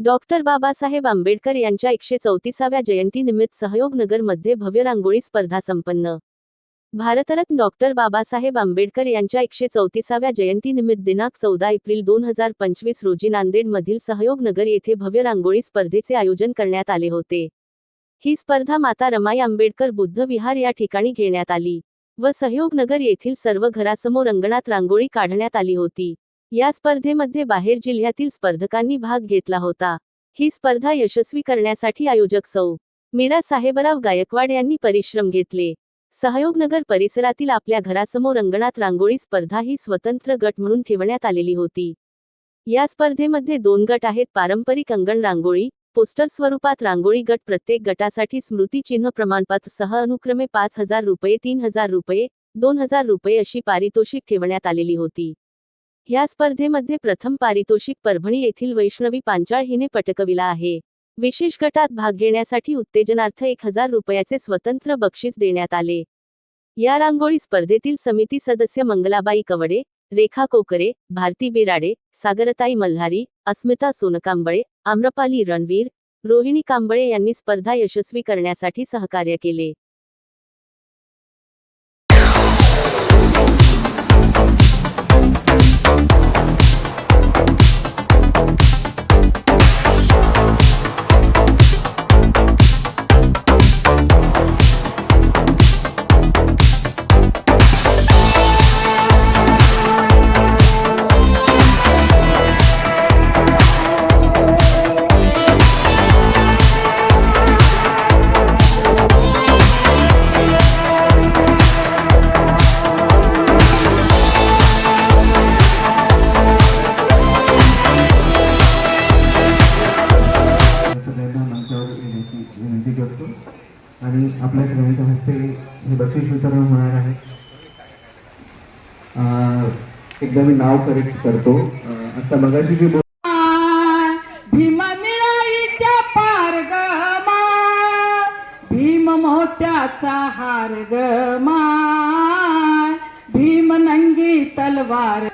Doctor Babasaheb Ambedkar यांच्या एकशे चौतीसाव्या जयंतीनिमित्त सहयोगनगरमध्ये भव्य रांगोळी स्पर्धा संपन्न. भारतरत्न डॉक्टर बाबासाहेब आंबेडकर यांच्या एकशे चौतीसाव्या जयंतीनिमित्त दिनांक चौदा एप्रिल दोन हजार पंचवीस रोजी नांदेडमधील सहयोगनगर येथे भव्य रांगोळी स्पर्धेचे आयोजन करण्यात आले होते. ही स्पर्धा माता रमाई आंबेडकर बुद्ध विहार या ठिकाणी घेण्यात आली व सहयोगनगर येथील सर्व घरासमोर अंगणात रांगोळी काढण्यात आली होती. या स्पर्धेमध्ये बाहेर जिल्ह्यातील स्पर्धकांनी भाग घेतला होता. ही स्पर्धा यशस्वी करण्यासाठी आयोजक सौ. मीरा साहेबराव गायकवाड यांनी परिश्रम घेतले. सहयोगनगर परिसरातील आपल्या घरासमोर अंगणात रांगोळी स्पर्धा ही स्वतंत्र गट म्हणून ठेवण्यात आलेली होती. या स्पर्धेमध्ये दोन गट आहेत पारंपरिक अंगण रांगोळी पोस्टर स्वरूपात रांगोळी गट प्रत्येक गटासाठी स्मृतिचिन्ह प्रमाणपत्र सह अनुक्रमे पाच हजार रुपये तीन हजार रुपये दोन हजार रुपये अशी पारितोषिक ठेवण्यात आलेली होती. या स्पर्धेमध्ये प्रथम पारितोषिक परभणी येथील वैष्णवी पांचाळ हिने पटकविला आहे. विशेष गटात भाग घेण्यासाठी उत्तेजनार्थ एक हजार रुपयाचे स्वतंत्र बक्षीस देण्यात आले. या रांगोळी स्पर्धेतील समिती सदस्य मंगलाबाई कवडे रेखा कोकरे भारती बिराडे सागरताई मल्हारी अस्मिता सोनकांबळे आम्रपाली रणवीर रोहिणी कांबळे यांनी स्पर्धा यशस्वी करण्यासाठी सहकार्य केले. मंचावर विनंती करतो. आणि आपल्या सगळ्यांच्या हस्ते हे बक्षीस वितरण होणार आहे. एकदा मी नाव करेक्ट करतो. आता मगाशी जी बोल भीमनिळाईच्या पार भीम मोत्याचा हार ग माय भीम नंगी तलवार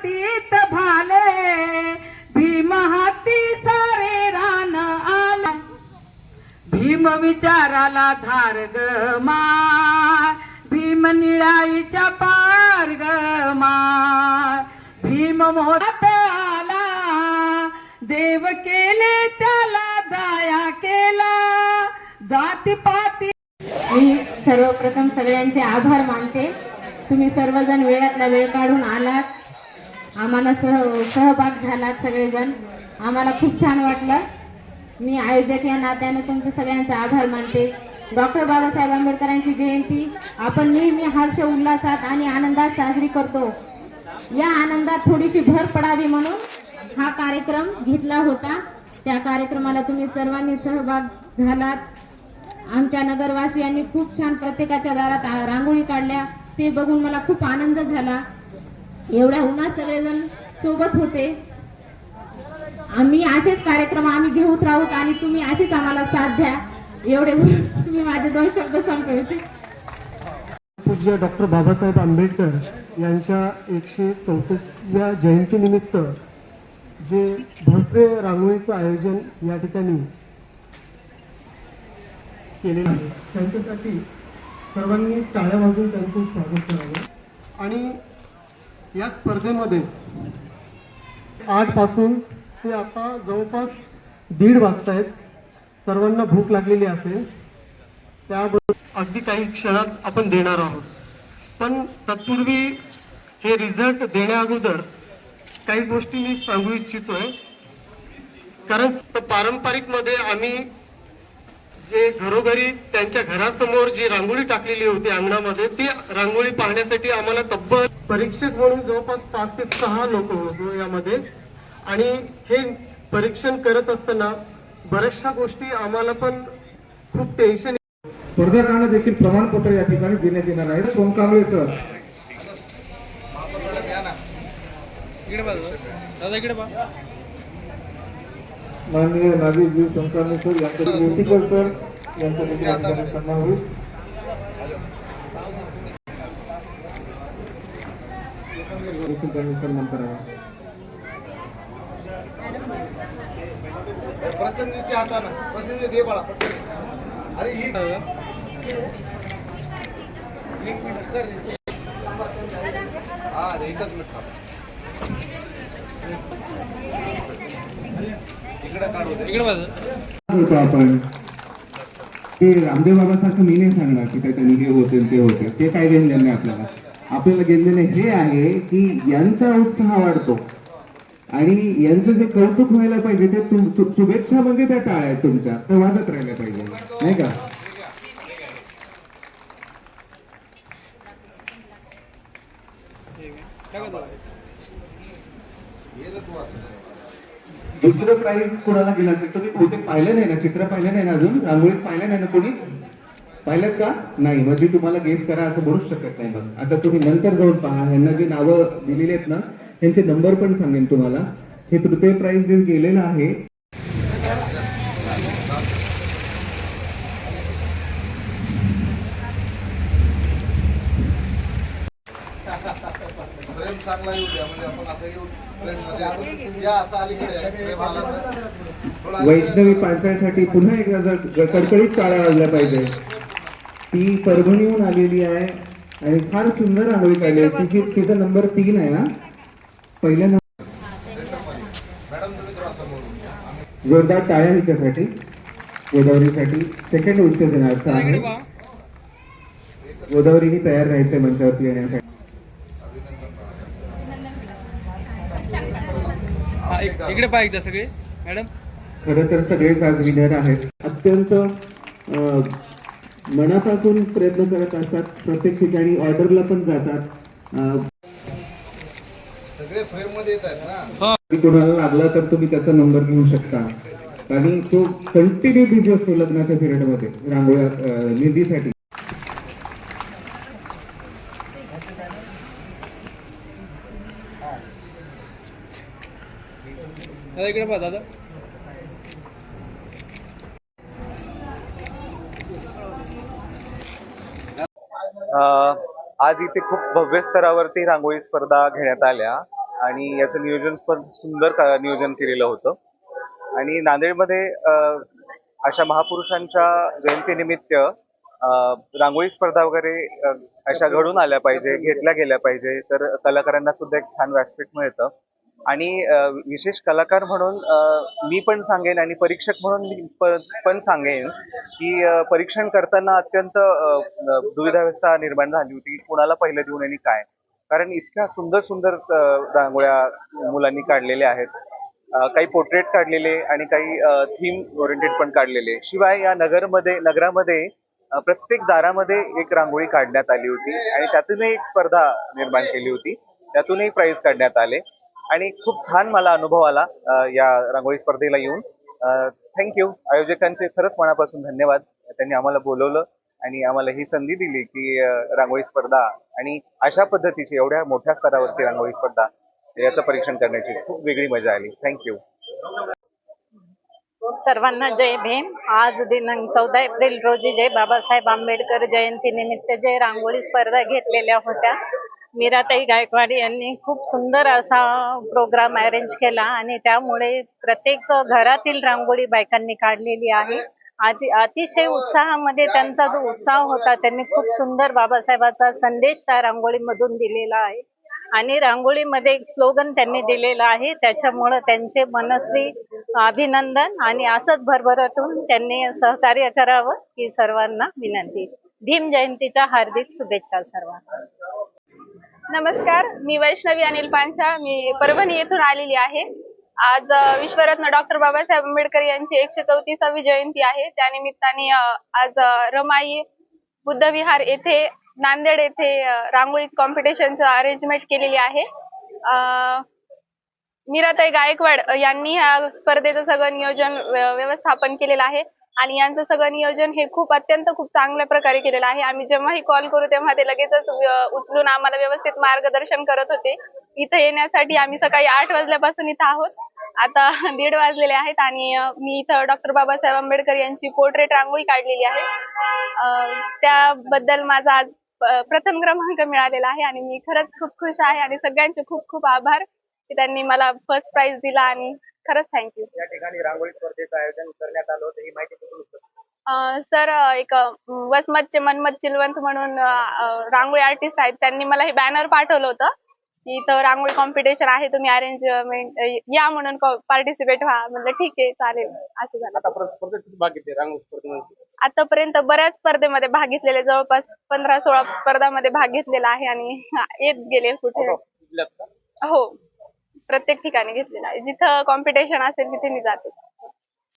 भीम विचाराला धार ग मा भीम निळाईच्या पार ग भीम मोहात आला देव केले त्याला जाया केला. जातीपाती मी सर्वप्रथम सगळ्यांचे आभार मानते. तुम्ही सर्वजण वेळातला वेळ काढून आलात. आम्हाला सह सहभाग झालात सगळेजण. आम्हाला खूप छान वाटलं. मी आयोजक या नात्याने तुमचे सगळ्यांचे आभार मानते. डॉक्टर बाबासाहेब आंबेडकरांची जयंती आपण नेहमी हर्ष उल्हासात आणि आनंदात साजरी करतो. या आनंदात थोडीशी भर पडावी म्हणून हा कार्यक्रम घेतला होता. त्या कार्यक्रमाला तुम्ही सर्वांनी सहभाग झालात. आमच्या नगरवासियांनी खूप छान प्रत्येकाच्या दारात रांगोळी काढल्या. ते बघून मला खूप आनंद झाला. एवढ्या उन्हात सगळेजण सोबत होते. आम्ही असेच कार्यक्रम आम्ही घेऊत राहूत आणि तुम्ही असेच आम्हाला साथ द्या. एवढे तुम्ही माझे दोन शब्द संपवते पूज्य डॉक्टर बाबासाहेब आंबेडकर यांच्या एकशे चौतीसव्या जयंतीनिमित्त जे भव्य रांगोळीचं आयोजन या ठिकाणी केलेलं आहे. त्यांच्यासाठी सर्वांनी टाळ्या वाजून त्यांचं स्वागत करावं. आणि या स्पर्धेमध्ये आठपासून ते आता जवळपास दीड वाजतायत सर्वांना भूक लागलेली असेल. त्याबद्दल अगदी काही क्षणात आपण देणार आहोत. पण तत्पूर्वी हे रिझल्ट देण्या अगोदर काही गोष्टी मी सांगू इच्छितोय. कारण पारंपरिकमध्ये आम्ही जे घरोघरी त्यांच्या घरासमोर जी रांगोळी टाकलेली होती अंगणामध्ये ती रांगोळी पाहण्यासाठी आम्हाला तब्बल परीक्षक म्हणून जवळपास पाच ते सहा लोक होतो यामध्ये. आणि हे परीक्षण करत असताना बऱ्याचशा गोष्टी आम्हाला पण खूप टेन्शन स्पर्धकांना देखील प्रमाणपत्र या ठिकाणी देण्यात येणार आहे. सोम कांबळे सर. माननीय नागेशजी सोनकांबळे सर यांच्या वेटिकल सर यांचा देखील सन्मान होईल. देखील त्यांनी सन्मान करावा. प्रसन्नीच्या हातानं प्रसन्न दे बाळा पटकन. अरे ही हा रे, एकच मिनिट. इकडे काढू आपण. ते रामदेव बाबासारखं मी नाही सांगणार की त्याच्याने हे होते ते होते. ते काय घेऊन देणं आहे आपल्याला? आपल्याला देणं हे आहे की यांचा उत्साह वाढतो. आणि यांचं जे कौतुक व्हायला पाहिजे ते शुभेच्छा म्हणजे त्या टाळ्या आहेत तुमच्या. त्या वाजत राहिल्या पाहिजे. नाही का? दुसरं प्राइज कोणाला गेलं असेल? तुम्ही बहुतेक पाहिलं नाही ना? चित्र पाहिलं नाही ना अजून? रांगोळीत पाहिलं नाही ना कोणीच? पाहिलं का? नाही. म्हणजे तुम्हाला गेस करा असं म्हणूच शकत नाही मग. आता तुम्ही नंतर जाऊन पहा. यांना जे नावं दिलेली आहेत ना त्यांचे नंबर पण सांगेन तुम्हाला. हे तृतीय प्राइज जे गेलेलं आहे प्रेम चांगला येऊ द्या म्हणजे आपण असं येऊ प्रेम या असं अलीकडे वैष्णवी पानसळसाठी पुन्हा एकदा जर कडकडीत टाळ्या वाजल्या पाहिजे. ती परभणीहून आलेली आहे आणि फार सुंदर रांगोळी काढली आहे. तिची तिचा नंबर तीन आहे हा पहिल्या जोरदार टाळ्या हिच्यासाठी गोदावरीसाठी. सेकंड उत्तेजनार्थ आहे. गोदावरीने तयार राहायचंय मंचावरती येण्यासाठी. हा इक- इकडे पाहिजे सगळे. मॅडम. खरं तर सगळेच आज विनर आहेत. अत्यंत मनापासून प्रयत्न करत असतात. प्रत्येक ठिकाणी ऑर्डरला पण जातात. कोणाला लागला तर तुम्ही त्याचा नंबर घेऊ शकता. आणि तो कंटिन्यू बिझी असतो लग्नाच्या पिरियडमध्ये रांगोळ्या निधीसाठी. इकडे पहा दादा. अ, आज इथे खूप भव्य स्तरावरती रांगोळी स्पर्धा घेण्यात आल्या. आणि याचं नियोजन पण सुंदर नियोजन केलेलं होतं. आणि नांदेडमध्ये अशा महापुरुषांच्या जयंतीनिमित्त रांगोळी स्पर्धा वगैरे अशा घडून आल्या पाहिजे घेतल्या गेल्या पाहिजे. तर कलाकारांना सुद्धा एक छान व्यासपीठ मिळतं. आणि विशेष कलाकार म्हणून मी पण सांगेन आणि परीक्षक म्हणून मी पण सांगेन की परीक्षण करताना अत्यंत दुविधावस्था निर्माण झाली होती. की कोणाला पहिलं देऊन आणि काय? कारण इतक्या सुंदर सुंदर रांगोळ्या मुलांनी काढलेल्या आहेत. काही पोर्ट्रेट काढलेले आणि काही थीम ओरिएंटेड पण काढलेले. शिवाय या नगरमध्ये नगरामध्ये प्रत्येक दारामध्ये एक रांगोळी काढण्यात आली होती आणि त्यातूनही एक स्पर्धा निर्माण केली होती. त्यातूनही प्राइज काढण्यात आले. आणि खूप छान मला अनुभव आला या रांगोळी स्पर्धेला येऊन. थँक्यू आयोजकांचे खरंच मनापासून धन्यवाद. त्यांनी आम्हाला बोलवलं आणि आम्हाला ही संधी दिली की रांगोळी स्पर्धा आणि अशा पद्धतीची एवढ्या मोठ्या स्तरावरती रांगोळी स्पर्धा याचं परीक्षण करण्याची खूप वेगळी मजा आली. थँक्यू सर्वांना जय भीम. आज दिनांक चौदा एप्रिल रोजी जय बाबासाहेब आंबेडकर जयंती निमित्त जे रांगोळी स्पर्धा घेतलेल्या होत्या मीराताई गायकवाड यांनी खूप सुंदर असा प्रोग्राम अरेंज केला आणि त्यामुळे प्रत्येक घरातील रांगोळी बायकांनी काढलेली आहे. अतिशय उत्साहामध्ये त्यांचा जो उत्साह होता त्यांनी खूप सुंदर बाबासाहेबांचा संदेश त्या रांगोळीमधून दिलेला आहे. आणि रांगोळीमध्ये एक स्लोगन त्यांनी दिलेलं आहे त्याच्यामुळं त्यांचे मनस्वी अभिनंदन आणि असंच भरभराटून त्यांनी सहकार्य करावं ही सर्वांना विनंती. भीम जयंतीच्या हार्दिक शुभेच्छा सर्वांना. नमस्कार मी वैष्णवी अनिल पांचा मी परभणी येथून आलेली आहे. आज विश्वरत्न डॉक्टर बाबासाहेब आंबेडकर यांची एकशे चौतीसावी जयंती आहे. त्यानिमित्ताने आज रमाई बुद्धविहार येथे नांदेड येथे रांगोळी कॉम्पिटिशनचं अरेंजमेंट केलेली आहे. मीराताई गायकवाड यांनी ह्या स्पर्धेचं सगळं नियोजन व्यवस्थापन केलेलं आहे. आणि यांचं सगळं नियोजन हे खूप अत्यंत खूप चांगल्या प्रकारे केलेलं आहे. आम्ही जेव्हाही कॉल करू तेव्हा ते लगेचच उचलून आम्हाला व्यवस्थित मार्गदर्शन करत होते. इथं येण्यासाठी आम्ही सकाळी आठ वाजल्यापासून इथं आहोत. आता दीड वाजलेले आहेत आणि मी इथं डॉक्टर बाबासाहेब आंबेडकर यांची पोर्ट्रेट रांगोळी काढलेली आहे. त्याबद्दल माझा आज प्रथम क्रमांक मिळालेला आहे आणि मी खरंच खूप खुश आहे आणि सगळ्यांचे खूप खूप आभार की त्यांनी मला फर्स्ट प्राइज दिला आणि खरंच थँक्यू या ठिकाणी रांगोळी स्पर्धेचं आयोजन करण्यात आलं होतं ही माहिती सर एक वसमतचे मनमत चिलवंत म्हणून रांगोळी आर्टिस्ट आहेत. त्यांनी मला हे बॅनर पाठवलं होतं. की इथं रांगोळी कॉम्पिटिशन आहे तुम्ही अरेंजमेंट या म्हणून पार्टिसिपेट व्हा. म्हणलं ठीक आहे चालेल. असं झालं. आतापर्यंत बऱ्याच स्पर्धेमध्ये भाग घेतलेले. जवळपास पंधरा सोळा स्पर्धामध्ये भाग घेतलेला आहे आणि येत गेले कुठे? हो. प्रत्येक ठिकाणी घेतलेला आहे. जिथं कॉम्पिटिशन असेल तिथे मी जाते.